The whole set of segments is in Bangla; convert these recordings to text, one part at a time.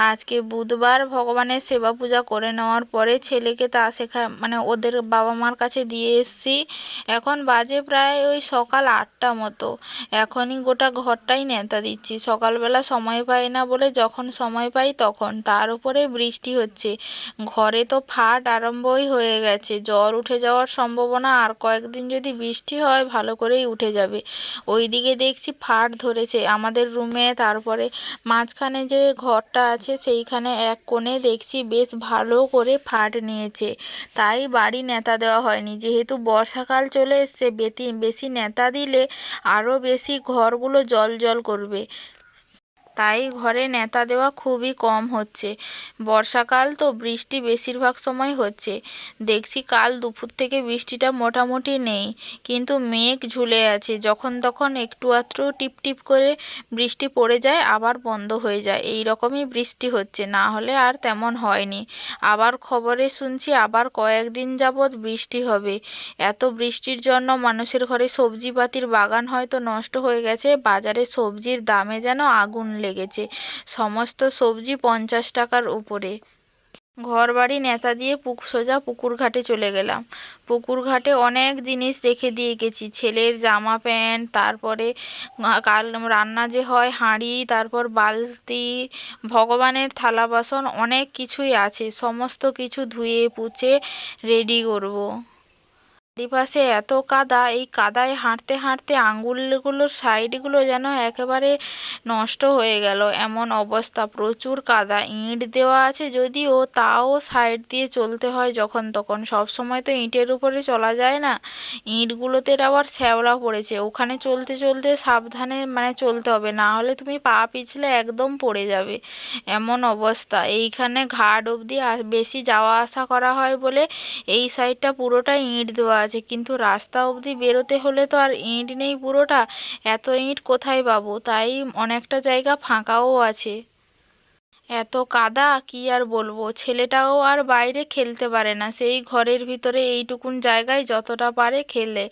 আজকে বুধবার ভগবানের সেবা পূজা করে নেওয়ার পরে ছেলেকে তা শেখা মানে ওদের বাবা মার কাছে দিয়ে এসছি। এখন বাজে প্রায় ওই সকাল আটটা মতো। এখনই গোটা ঘরটাই নেতা দিচ্ছি। সকালবেলা সময় পাই না বলে যখন সময় পাই তখন। তার উপরে বৃষ্টি হচ্ছে। ঘরে তো ফাট আরম্ভই হয়ে গেছে। জ্বর উঠে যাওয়ার সম্ভাবনা আর কয়েকদিন যদি বৃষ্টি হয় ভালো করেই উঠে যাবে। ওইদিকে দেখছি ফাট ধরেছে আমাদের রুমে। তারপরে মাঝখানে যে ঘরটা আছে সেইখানে এক কোণে দেখছি বেশ ভালো করে ফাট নিয়েছে। তাই বাড়ি নেতা দেওয়া হয়নি। যেহেতু বর্ষাকাল চলে এসছে বেশি নেতা দিলে আরও বেশি ঘরগুলো জল জল করবে। তাই ঘরে ন্যাতা দেওয়া খুবই কম হচ্ছে। বর্ষাকাল তো বৃষ্টি বেশিরভাগ সময় হচ্ছে। দেখছি কাল দুপুর থেকে বৃষ্টিটা মোটামুটি নেই, কিন্তু মেঘ ঝুলে আছে। যখন তখন একটু আধটু টিপ টিপ করে বৃষ্টি পড়ে যায়, আবার বন্ধ হয়ে যায়। এই রকমই বৃষ্টি হচ্ছে, না হলে আর তেমন হয়নি। আবার খবরে শুনছি আবার কয়েকদিন যাবৎ বৃষ্টি হবে। এত বৃষ্টির জন্য মানুষের ঘরে সবজিপাতির বাগান হয়তো নষ্ট হয়ে গেছে, বাজারে সবজির দামে যেন আগুন লেগেছে। সমস্ত সবজি পঞ্চাশ টাকার উপরে। ঘর বাড়ি নেতা দিয়ে পুক সোজা পুকুর ঘাটে চলে গেলাম। পুকুর ঘাটে অনেক জিনিস রেখে দিয়ে গেছি। ছেলের জামা প্যান্ট, তারপরে কাল রান্না যে হয়, হাঁড়ি, তারপর বালতি, ভগবানের থালা বাসন, অনেক কিছুই আছে। সমস্ত কিছু ধুয়ে, পুছে রেডি করব। চারিপাশে এত কাদা, এই কাদায় হাঁটতে হাঁটতে আঙুলগুলোর সাইডগুলো যেন একেবারে নষ্ট হয়ে গেল। এমন অবস্থা, প্রচুর কাদা। ইঁট দেওয়া আছে যদিও তাও সাইড দিয়ে চলতে হয় যখন তখন। সব সময় তো ইঁটের উপরে চলা যায় না। ইঁটগুলোতে আবার শ্যাওলা পড়েছে। ওখানে চলতে চলতে সাবধানে মানে চলতে হবে। না হলে তুমি পা পিছলে একদম পড়ে যাবে। এমন অবস্থা। এইখানে ঘাট অবধি বেশি যাওয়া আসা করা হয় বলে এই সাইডটা পুরোটাই ইঁট দেওয়া আছে। কিন্তু রাস্তা অবধি বেরোতে হলে তো আর ইঁট নেই পুরোটা। এত ইঁট কোথায় পাবো? তাই অনেকটা জায়গা ফাঁকাও আছে। এত কাদা, কী আর বলব? ছেলেটাও আর বাইরে খেলতে পারে না। সেই ঘরের ভিতরে এইটুকুন জায়গায় যতটা পারে খেলে।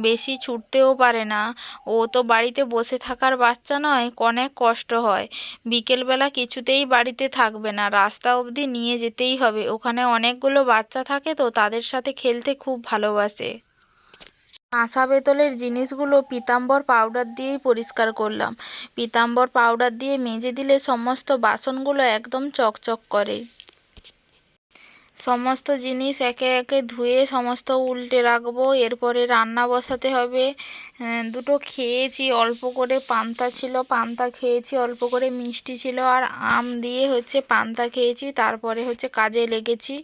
বেশি ছুটতেও পারে না। ও তো বাড়িতে বসে থাকার বাচ্চা নয়, অনেক কষ্ট হয়। বিকেলবেলা কিছুতেই বাড়িতে থাকবে না। রাস্তা অবধি নিয়ে যেতেই হবে। ওখানে অনেকগুলো বাচ্চা থাকে তো তাদের সাথে খেলতে খুব ভালোবাসে। কাঁসা পেতলের জিনিসগুলো পিতাম্বর পাউডার দিয়েই পরিষ্কার করলাম। পিতাম্বর পাউডার দিয়ে মেজে দিলে সমস্ত বাসনগুলো একদম চকচক করে। সমস্ত জিনিস একে একে ধুয়ে সমস্ত উল্টে রাখব, এরপরে রান্না বসাতে হবে। দুটো খেয়েছি, অল্প করে পান্তা ছিল, পান্তা খেয়েছি, অল্প করে মিষ্টি ছিল, আর আম দিয়ে হচ্ছে পান্তা খেয়েছি, তারপরে হচ্ছে কাজে লেগেছি।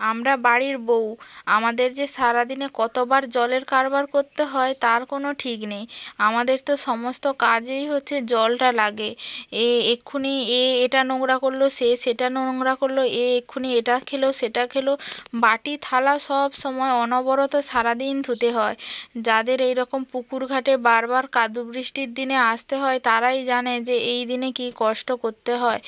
আমরা বাড়ির বউ। আমাদের যে সারাদিনে কতবার জলের কারবার করতে হয় তার কোনো ঠিক নেই। আমাদের তো সমস্ত কাজেই হচ্ছে জলটা লাগে। এ এক্ষুনি এ এটা নোংরা করল, সে সেটা নোংরা করল, এ এক্ষুনি এটা খেলো, সেটা খেলো। বাটি, থালা সব সময় অনবরত সারাদিন ধুতে হয়। যাদের এই রকম পুকুর ঘাটে বারবার কাদু বৃষ্টির দিনে আসতে হয় তারাই জানে যে এই দিনে কী কষ্ট করতে হয়।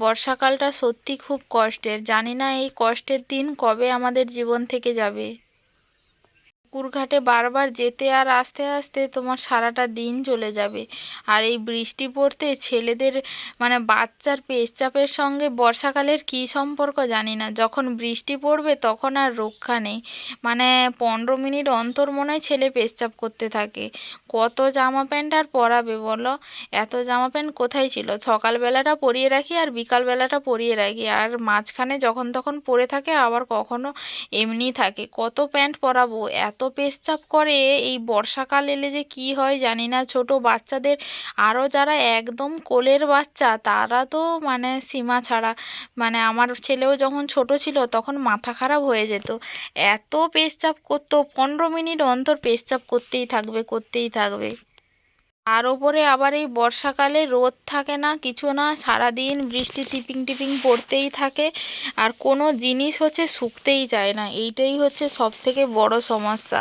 বর্ষাকালটা সত্যি খুব কষ্টের। জানি না এই কষ্টের দিন কবে আমাদের জীবন থেকে যাবে? পুকুরঘাটে বারবার যেতে আর আসতে আসতে তোমার সারাটা দিন চলে যাবে। আর এই বৃষ্টি পড়তে ছেলেদের মানে বাচ্চার পেশচাপের সঙ্গে বর্ষাকালের কী সম্পর্ক জানি না। যখন বৃষ্টি পড়বে তখন আর রক্ষা নেই। মানে পনেরো মিনিট অন্তর মনে হয় ছেলে পেশচাপ করতে থাকে। কত জামা প্যান্ট আর পরাবে বলো? এত জামা প্যান্ট কোথায় ছিল? সকালবেলাটা পরিয়ে রাখি আর বিকালবেলাটা পরিয়ে রাখি। আর মাঝখানে যখন তখন পরে থাকে, আবার কখনো এমনি থাকে। কত প্যান্ট পরাবো? এত পেচ্ছাপ করে, এই বর্ষাকাল এলে যে কি হয় জানি না। ছোট বাচ্চাদের আরও যারা একদম কোলের বাচ্চা, তারা তো মানে সীমা ছাড়া। মানে আমার ছেলেও যখন ছোট ছিল, তখন মাথা খারাপ হয়ে যেত। এত পেচ্ছাপ করতো, পনেরো মিনিট অন্তর পেচ্ছাপ করতেই থাকবে করতেই থাকবে। তার ওপরে আবার এই বর্ষাকালে রোদ থাকে না, কিছু না, সারাদিন বৃষ্টি টিপিং টিপিং পড়তেই থাকে আর কোনো জিনিস হচ্ছে শুকতেই চায় না। এইটাই হচ্ছে সব থেকে বড় সমস্যা।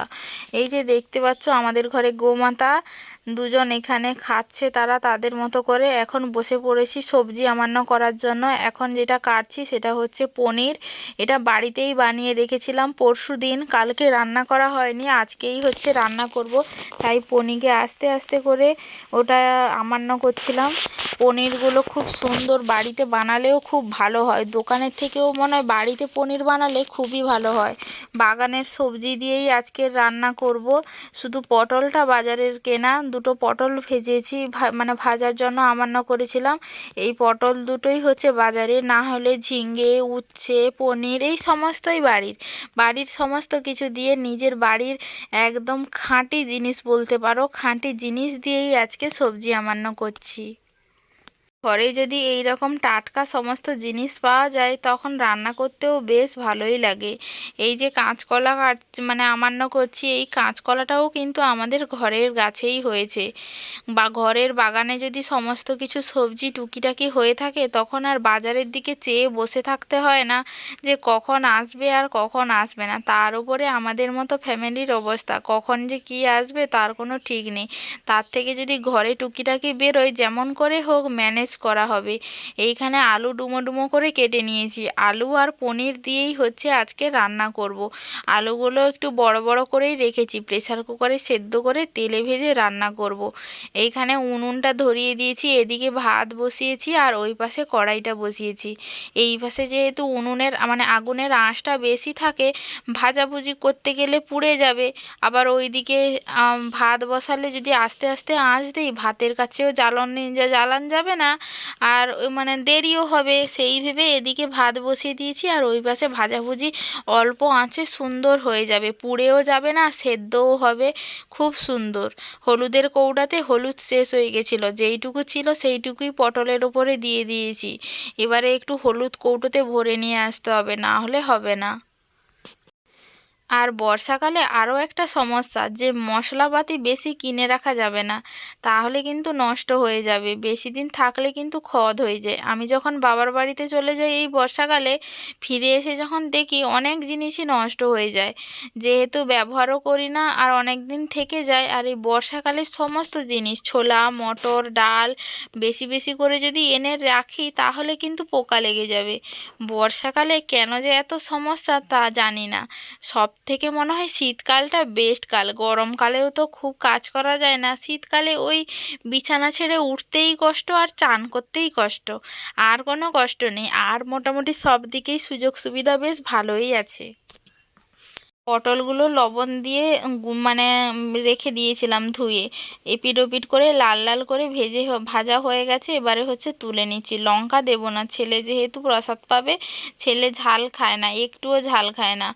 এই যে দেখতে পাচ্ছ আমাদের ঘরে গোমাতা, দুজন এখানে খাচ্ছে তারা তাদের মতো করে। এখন বসে পড়েছি সবজি আমান্য করার জন্য। এখন যেটা কাটছি সেটা হচ্ছে পনির। এটা বাড়িতেই বানিয়ে রেখেছিলাম। পরশু দিন, কালকে রান্না করা হয়নি, আজকেই হচ্ছে রান্না করব। তাই পনিরকে আস্তে আস্তে করে ওটা আমান্য করছিলাম। পনিরগুলো খুব সুন্দর বাড়িতে বানালেও খুব ভালো হয়। দোকানের থেকেও মনে হয় বাড়িতে পনির বানালে খুবই ভালো হয়। বাগানের সবজি দিয়েই আজকে রান্না করব। শুধু পটলটা বাজারের কেনা, দুটো পটল ভেজেছি মানে ভাজার জন্য আমান্য করেছিলাম। এই পটল দুটোই হচ্ছে বাজারে, না হলে ঝিঙ্গে উচ্ছে, পনির, এই সমস্তই বাড়ির। বাড়ির সমস্ত কিছু দিয়ে নিজের বাড়ির একদম খাঁটি জিনিস বলতে পারো, খাঁটি জিনিস দিয়েই আজকে সবজি আমান্য করছি। ঘরে যদি এই রকম টাটকা সমস্ত জিনিস পাওয়া যায়, তখন রান্না করতেও বেশ ভালোই লাগে। এই যে কাঁচকলা মানে আমান্য করছি, এই কাঁচকলাটাও কিন্তু আমাদের ঘরের গাছেই হয়েছে। বা ঘরের বাগানে যদি সমস্ত কিছু সবজি টুকিটাকি হয়ে থাকে, তখন আর বাজারের দিকে চেয়ে বসে থাকতে হয় না যে কখন আসবে আর কখন আসবে না। তার উপরে আমাদের মতো ফ্যামিলির অবস্থা। কখন যে কী আসবে তার কোনো ঠিক নেই। তার থেকে যদি ঘরে টুকিটাকি বেরোয়, যেমন করে হোক, ম্যানেজ করা হবে। এইখানে আলু ডুমো ডুমো করে কেটে নিয়েছি। আলু আর পনির দিয়েই হচ্ছে আজকে রান্না করব। আলুগুলো একটু বড় বড় করেই রেখেছি। প্রেসার কুকারে সেদ্ধ করে তেলে ভেজে রান্না করব। এইখানে উনুনটা ধরিয়ে দিয়েছি। এদিকে ভাত বসিয়েছি আর ওই পাশে কড়াইটা বসিয়েছি। এই পাশে যেহেতু উনুনের মানে আগুনের আঁশটা বেশি থাকে, ভাজাভুজি করতে গেলে পুড়ে যাবে। আবার ওইদিকে ভাত বসালে যদি আস্তে আস্তে আঁচ দিই, ভাতের কাছেও জ্বালন জ্বালান যাবে না। আর মানে দেরিও হবে, সেই ভেবে এদিকে ভাত বসিয়ে দিয়েছি আর ওই পাশে ভাজাভুজি অল্প আঁচে সুন্দর হয়ে যাবে। পুড়েও যাবে না, সেদ্ধও হবে, খুব সুন্দর। হলুদের কৌটাতে হলুদ শেষ হয়ে গেছিল, যেইটুকু ছিল সেইটুকুই পটলের ওপরে দিয়ে দিয়েছি। এবারে একটু হলুদ কৌটোতে ভরে নিয়ে আসতে হবে, না হলে হবে না। আর বর্ষাকালে আরও একটা সমস্যা যে মশলাপাতি বেশি কিনে রাখা যাবে না, তাহলে কিন্তু নষ্ট হয়ে যাবে। বেশি দিন থাকলে কিন্তু খদ হয়ে যায়। আমি যখন বাবার বাড়িতে চলে যাই এই বর্ষাকালে, ফিরে এসে যখন দেখি অনেক জিনিসই নষ্ট হয়ে যায়। যেহেতু ব্যবহারও করি না আর অনেক দিন থেকে যায় আর এই বর্ষাকালের সমস্ত জিনিস, ছোলা, মটর, ডাল, বেশি বেশি করে যদি এনে রাখি, তাহলে কিন্তু পোকা লেগে যাবে। বর্ষাকালে কেন যে এত সমস্যা তা জানি না। সব থেকে মনে হয় শীতকালটা বেস্ট কাল। গরমকালেও তো খুব কাজ করা যায় না। শীতকালে ওই বিছানা ছেড়ে উঠতেই কষ্ট আর চান করতেই কষ্ট। আর কোনো কষ্ট নেই। আর মোটামুটি সব দিকেই সুযোগ সুবিধা বেশ ভালোই আছে। পটলগুলো লবণ দিয়ে মানে রেখে দিয়েছিলাম ধুয়ে। এপিট ওপিট করে লাল লাল করে ভেজে ভাজা হয়ে গেছে। এবারে হচ্ছে তুলে নিচ্ছি। লঙ্কা দেবো না। ছেলে যেহেতু প্রসাদ পাবে, ছেলে ঝাল খায় না, একটুও ঝাল খায় না।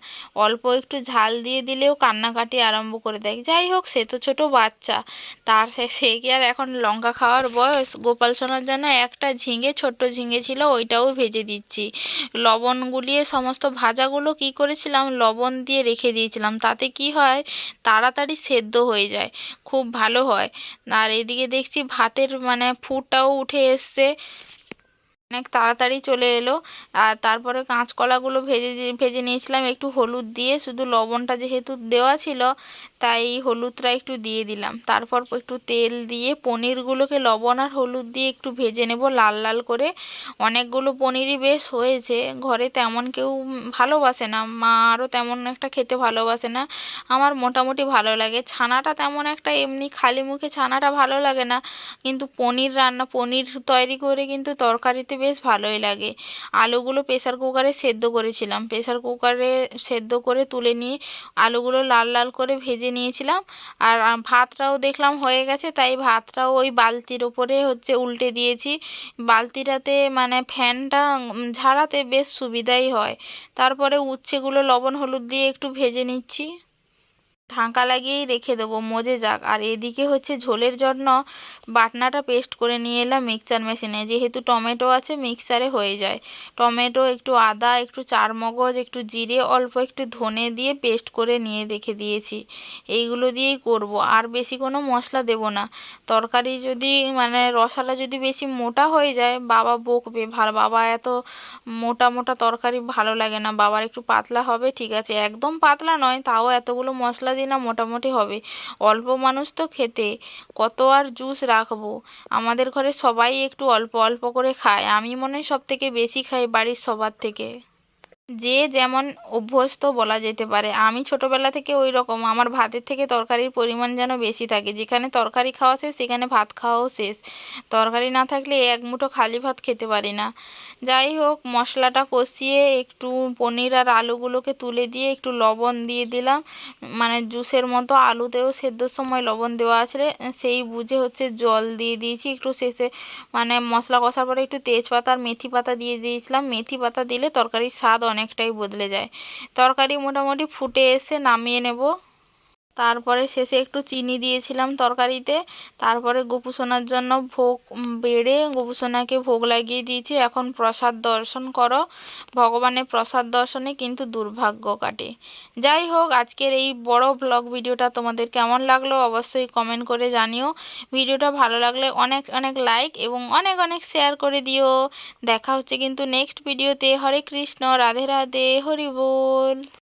অল্প একটু ঝাল দিয়ে দিলেও কান্নাকাটি আরম্ভ করে দেয়। যাই হোক, সে তো ছোটো বাচ্চা। তার সে কি আর এখন লঙ্কা খাওয়ার বয়স? গোপাল সোনার জন্য একটা ঝিঙে, ছোট্ট ঝিঙে ছিল, ওইটাও ভেজে দিচ্ছি। লবণ গুলিয়ে সমস্ত ভাজাগুলো কি করেছিলাম? লবণ দিয়ে রেখে দিয়েছিলাম। তাতে কি হয়? তাড়াতাড়ি সেদ্ধ হয়ে যায়। খুব ভালো হয়। আর এদিকে দেখছি ভাতের মানে ফুটটাও উঠে এসছে। অনেক তাড়াতাড়ি চলে এলো। আর তারপরে কাঁচকলাগুলো ভেজে ভেজে নিয়েছিলাম। একটু হলুদ দিয়ে। শুধু লবণটা যেহেতু দেওয়া ছিল তাই হলুদটা একটু দিয়ে দিলাম। তারপর একটু তেল দিয়ে পনিরগুলোকে লবণ আর হলুদ দিয়ে একটু ভেজে নেব লাল লাল করে। অনেকগুলো পনিরই বেশ হয়েছে। ঘরে তেমন কেউ ভালোবাসে না। মা আরও তেমন একটা খেতে ভালোবাসে না। আমার মোটামুটি ভালো লাগে। ছানাটা তেমন একটা এমনি খালি মুখে ছানাটা ভালো লাগে না। কিন্তু পনির রান্না, পনির তৈরি করে কিন্তু তরকারিতে বেশ ভালোই লাগে। আলুগুলো প্রেসার কুকারে সেদ্ধ করেছিলাম। প্রেসার কুকারে সেদ্ধ করে তুলে নিয়ে আলুগুলো লাল লাল করে ভেজে নিয়েছিলাম। আর ভাতটাও দেখলাম হয়ে গেছে, তাই ভাতটাও ওই বালতির ওপরে হচ্ছে উল্টে দিয়েছি। বালতিটাতে মানে ফ্যানটা ঝাড়াতে বেশ সুবিধাই হয়। তারপরে উচ্ছেগুলো লবণ, হলুদ দিয়ে একটু ভেজে নিচ্ছি। ঢাকা লাগিয়েই রেখে দেবো, মজে যাক। আর এদিকে হচ্ছে ঝোলের জন্য বাটনাটা পেস্ট করে নিয়ে এলাম মিক্সচার মেশিনে। যেহেতু টমেটো আছে, মিক্সারে হয়ে যায়। টমেটো একটু আদা, একটু চারমগজ, একটু জিরে, অল্প একটু ধনে দিয়ে পেস্ট করে নিয়ে রেখে দিয়েছি। এইগুলো দিয়েই করব। আর বেশি কোনো মশলা দেব না। তরকারি যদি মানে রসাটা যদি বেশি মোটা হয়ে যায়, বাবা বকবে। ভালো বাবা এত মোটা মোটা তরকারি ভালো লাগে না। বাবার একটু পাতলা হবে, ঠিক আছে। একদম পাতলা নয়, তাও এতগুলো মশলা দিই না মোটামুটি হবে। অল্প মানুষ তো খেতে, কত আর জুস রাখব? আমাদের ঘরে সবাই একটু অল্প অল্প করে খায়, আমি মনে হয় সব থেকে বেশি খাই বাড়ির সবার থেকে। যে যেমন অভ্যস্ত বলা যেতে পারে। আমি ছোটোবেলা থেকে ওই রকম আমার ভাতের থেকে তরকারির পরিমাণ যেন বেশি থাকে। যেখানে তরকারি খাওয়া শেষ, সেখানে ভাত খাওয়াও শেষ। তরকারি না থাকলে এক মুঠো খালি ভাত খেতে পারি না। যাই হোক, মশলাটা কষিয়ে একটু পনির আর আলুগুলোকে তুলে দিয়ে একটু লবণ দিয়ে দিলাম। মানে জুসের মতো আলুতেও সেদ্ধর সময় লবণ দেওয়া আছে। সেই বুঝে হচ্ছে জল দিয়ে দিয়েছি। একটু শেষে মানে মশলা কষার পরে একটু তেজপাতা আর মেথি পাতা দিয়ে দিয়েছিলাম। মেথি পাতা দিলে তরকারির স্বাদ অনেকটাই বদলে যায়। তরকারি মোটামুটি ফুটে এসে নামিয়ে নেব। তারপরে শেষে একটু চিনি দিয়েছিলাম তরকারিতে। তারপরে গোপুসোনার জন্য ভোগ বেড়ে গোপুসোনাকে ভোগ লাগিয়ে দিয়েছি। এখন প্রসাদ দর্শন করো। ভগবানের প্রসাদ দর্শনে কিন্তু দুর্ভাগ্য কাটে। যাই হোক, আজকের এই বড় ব্লগ ভিডিওটা তোমাদের কেমন লাগল অবশ্যই কমেন্ট করে জানিও। ভিডিওটা ভালো লাগলে অনেক অনেক লাইক এবং অনেক অনেক শেয়ার করে দিও। দেখা হচ্ছে কিন্তু নেক্সট ভিডিওতে হরে কৃষ্ণ, রাধে রাধে, হরি বল।